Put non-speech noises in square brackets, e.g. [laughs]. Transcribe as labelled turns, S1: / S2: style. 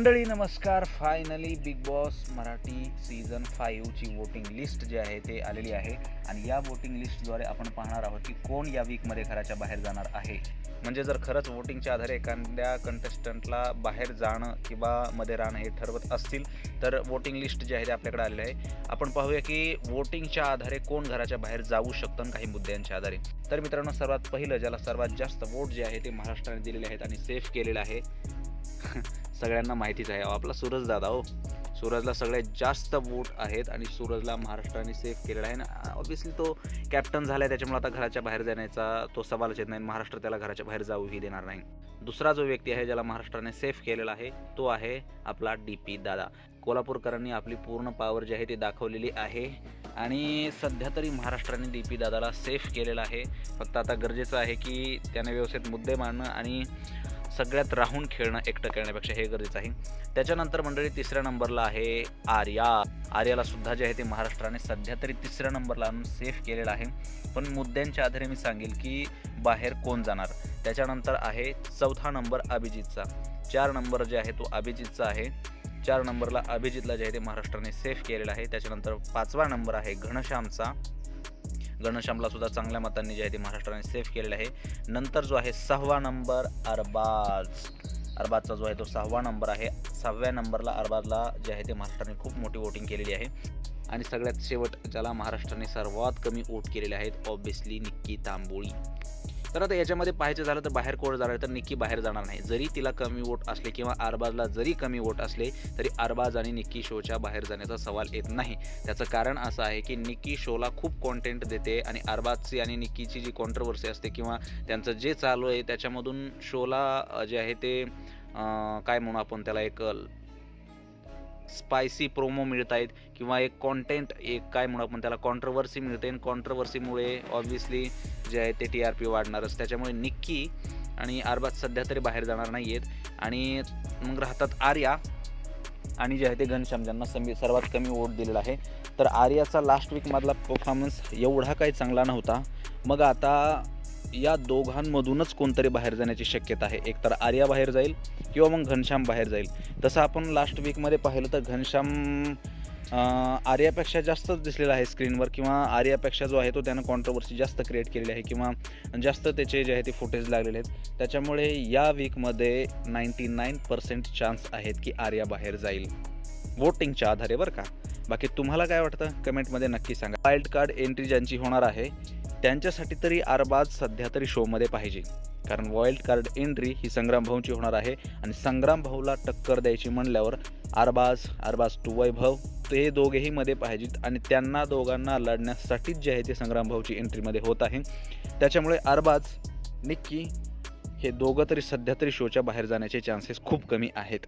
S1: मंडळी नमस्कार. Finally Big Boss Marathi season फाईव्हची voting list जी आहे ते आलेली आहे. आणि या वोटिंग लिस्टद्वारे आपण पाहणार आहोत की कोण या वीकमध्ये घराच्या बाहेर जाणार आहे. म्हणजे जर खरंच वोटिंगच्या आधारे एखाद्या कंटेस्टंटला बाहेर जाणं किंवा मध्ये राहणं हे ठरवत असतील तर वोटिंग लिस्ट जी आहे ते आपल्याकडे आलेली आहे. आपण पाहूया की वोटिंगच्या आधारे कोण घराच्या बाहेर जाऊ शकतं आणि काही मुद्द्यांच्या आधारे. तर मित्रांनो सर्वात पहिलं ज्याला सर्वात जास्त वोट जे आहे ते महाराष्ट्राने दिलेले आहेत आणि सेफ केलेलं आहे. [laughs] सगळ्यांना माहितीच आहे. आपला सूरज दादा हो. सूरजला सगळ्यात जास्त वोट आहेत आणि सूरजला महाराष्ट्राने सेफ केलेला आहे. ना ऑब्विसली तो कॅप्टन झाला आहे त्याच्यामुळे आता घराच्या बाहेर जाण्याचा तो सवालच येत नाही महाराष्ट्र त्याला घराच्या बाहेर जाऊही देणार नाही. दुसरा जो व्यक्ती आहे ज्याला महाराष्ट्राने सेफ केलेला आहे तो आहे आपला डी पी दादा. कोल्हापूरकरांनी आपली पूर्ण पॉवर जी आहे ती दाखवलेली आहे. आणि सध्या तरी महाराष्ट्राने डी पी दादाला सेफ केलेला आहे. फक्त आता गरजेचं आहे की त्याने व्यवस्थित मुद्दे मांडणं आणि सगळ्यात राहून खेळणं एकटं खेळण्यापेक्षा हे गरजेचं आहे. त्याच्यानंतर मंडळी तिसऱ्या नंबरला आहे आर्या. आर्याला सुद्धा जे आहे ते महाराष्ट्राने सध्या तरी तिसऱ्या नंबरला आणून सेफ केलेलं आहे. पण मुद्द्यांच्या आधारे मी सांगेल की बाहेर कोण जाणार? त्याच्यानंतर आहे चौथा नंबर अभिजितचा. चार नंबर जे आहे तो अभिजितचा आहे. चार नंबरला अभिजितला जे आहे ते महाराष्ट्राने सेफ केलेलं आहे. त्याच्यानंतर पाचवा नंबर आहे घनश्यामचा. घनश्यामला सुद्धा चांगल्या मतांनी जे आहे ते महाराष्ट्राने सेफ केलेलं आहे. नंतर जो आहे सहावा नंबर अरबाज. अरबाजचा जो आहे तो सहावा नंबर आहे. सहाव्या नंबरला अरबाजला जे आहे ते महाराष्ट्राने खूप मोठी वोटिंग केलेली आहे. आणि सगळ्यात शेवट ज्याला महाराष्ट्राने सर्वात कमी वोट केलेले आहेत ऑब्विसली निक्की तांबोळी. तर आता याच्यामध्ये पाहायचं झालं तर बाहेर कोण जाणार तर निक्की बाहेर जाणार नाही. जरी तिला कमी वोट असले किंवा अरबाजला जरी कमी वोट असले तरी अरबाज आणि निक्की शोच्या बाहेर जाण्याचा सवाल येत नाही. त्याचं कारण असं आहे की निक्की शोला खूप कॉन्टेंट देते आणि अरबाजची आणि निक्कीची जी कॉन्ट्रवर्सी असते किंवा त्यांचं जे चालू आहे त्याच्यामधून शोला जे आहे ते काय म्हणू आपण त्याला एक स्पायसी प्रोमो मिळत आहेत किंवा एक कॉन्टेंट एक काय म्हणू आपण त्याला कॉन्ट्रवर्सी मिळते. आणि कॉन्ट्रोवर्सीमुळे ऑब्व्हियसली जे आहे ते टी आर पी वाढणारच. त्याच्यामुळे निक्की आणि आरबात सध्या तरी बाहेर जाणार नाही आहेत आणि मग राहतात आर्या आणि जे आहे ते घनश्याम ज्यांना समी सर्वात कमी वोट दिलेला आहे. तर आर्याचा लास्ट वीकमधला परफॉर्मन्स एवढा काही चांगला नव्हता. मग आता या दोघांमधूनच कोणतरी बाहेर जाण्याची शक्यता आहे. एकतर आर्या बाहेर जाईल किंवा मग घनश्याम बाहेर जाईल. तसं आपण लास्ट वीकमध्ये पाहिलं तर घनश्याम आर्यापेक्षा जास्तच दिसलेला आहे स्क्रीनवर किंवा आर्यापेक्षा जो आहे तो त्यानं कॉन्ट्रोवर्सी जास्त क्रिएट केलेली आहे किंवा जास्त त्याचे जे आहे ते फुटेज लागलेले आहेत. त्याच्यामुळे या वीकमध्ये नाईंटी नाईन पर्सेंट चान्स आहेत की आर्या बाहेर जाईल. वोटिंगच्या आधारे बरं का? बाकी तुम्हाला काय वाटतं? कमेंटमध्ये नक्की सांगा. वाईल्ड कार्ड एंट्री ज्यांची होणार आहे त्यांच्यासाठी तरी आरबाज सध्या तरी शोमध्ये पाहिजे. कारण वाईल्ड कार्ड एंट्री ही संग्राम भाऊची होणार आहे आणि संग्राम भाऊला टक्कर द्यायची म्हणल्यावर आरबाज आरबाज टू वैभव ते दोघेही मध्ये पाहिजेत आणि त्यांना दोघांना लढण्यासाठीच जे आहे ते संग्राम भाऊची एंट्रीमध्ये होत आहे. त्याच्यामुळे अरबाज निक्की हे दोघं तरी सध्या तरी शोच्या बाहेर जाण्याचे चान्सेस खूप कमी आहेत.